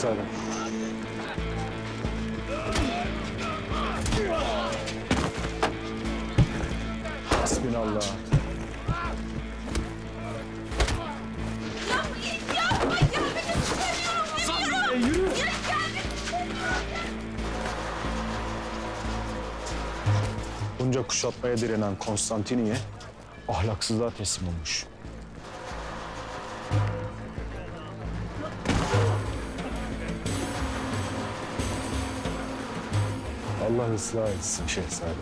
Şehzadem. Hasbinallah. Bunca kuşatmaya direnen Konstantiniye ahlaksızlığa teslim olmuş. Allah ıslah etsin şehzadem.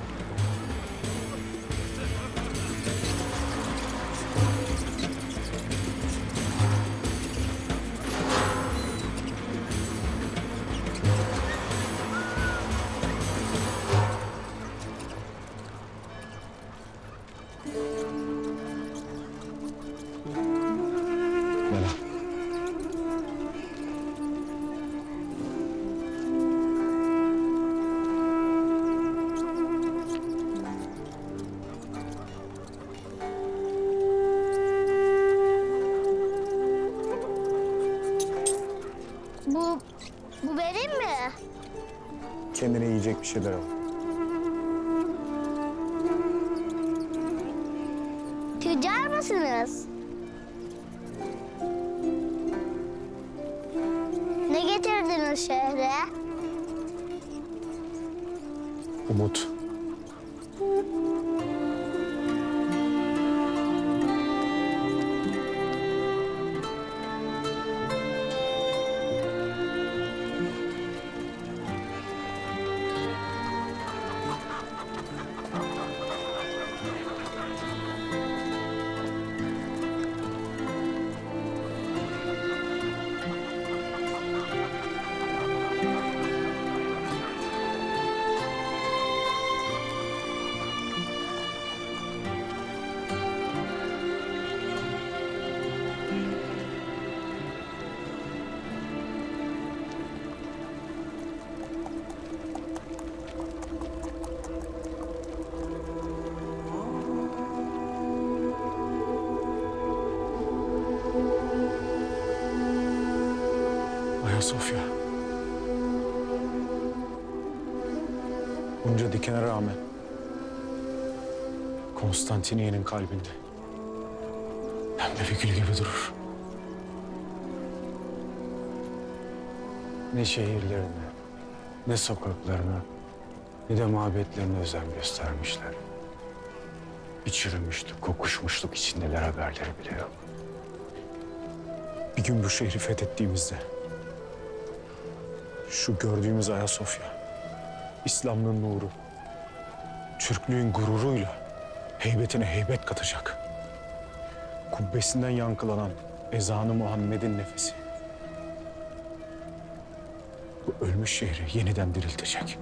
Mela. Bu, bu benim mi? Kendine yiyecek bir şeyler al. Tüccar mısınız? Ne getirdiniz şehre? Umut. Ayasofya. Bunca dikene rağmen Konstantiniye'nin kalbinde pembe bir gül gibi durur. Ne şehirlerine, ne sokaklarına, ne de mabetlerine özen göstermişler. Bir çürümüşlük, kokuşmuşluk içindeler haberleri bile yok. Bir gün bu şehri fethettiğimizde şu gördüğümüz Ayasofya, İslam'ın nuru, Türklüğün gururuyla heybetine heybet katacak. Kubbesinden yankılanan ezanı Muhammed'in nefesi. Bu ölmüş şehri yeniden diriltecek.